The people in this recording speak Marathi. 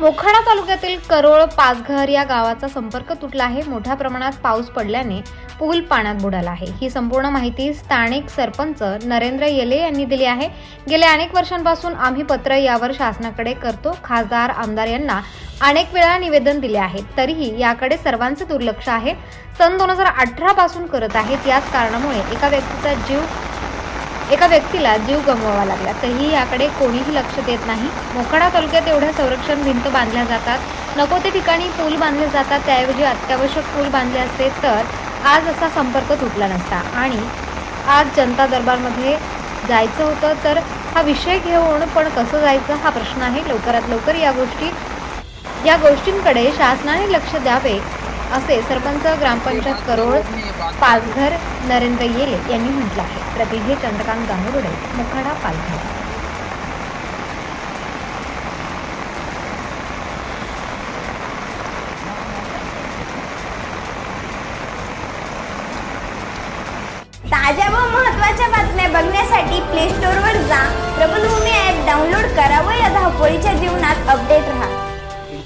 मोखाडा तालुक्यातील करोळ पाचघर या गावाचा संपर्क तुटला आहे. मोठ्या प्रमाणात पाऊस पडल्याने पूल पाण्यात बुडाला आहे. ही संपूर्ण माहिती स्थानिक सरपंच नरेंद्र येले यांनी दिली आहे. गेल्या अनेक वर्षांपासून आम्ही पत्र यावर शासनाकडे करतो. खासदार आमदार यांना अनेक वेळा निवेदन दिले आहे तरीही याकडे सर्वांचे दुर्लक्ष आहे. सन दोन हजार अठरा पासून करत आहेत. याच कारणामुळे एका व्यक्तीचा जीव एका व्यक्तीला जीव गमवावा लागला. तरीही याकडे कोणीही लक्ष देत नाही. मोखाडा तालुक्यात एवढ्या संरक्षण भिंत बांधल्या जातात. नको ते ठिकाणी पूल बांधले जातात. त्याऐवजी अत्यावश्यक पूल बांधले असते तर आज असा संपर्क तुटला नसता. आणि आज जनता दरबारमध्ये जायचं होतं तर हा विषय घेऊन पण कसं जायचं हा प्रश्न आहे. लवकरात लवकर या गोष्टी या गोष्टींकडे शासनाने लक्ष द्यावे. असे सरपंच ग्रामपंचायत करोळ पाचघर नरेंद्र येले यांनी म्हटलं आहे. प्रतिनिधी चंद्रकांत गांगुर्डे मुखाडा पालघर. ताज्या व महत्त्वाच्या बातम्या बघण्यासाठी प्ले स्टोअरवर जा. प्रबलभूमी ॲप डाउनलोड करा व या धावपळीच्या जीवनात अपडेट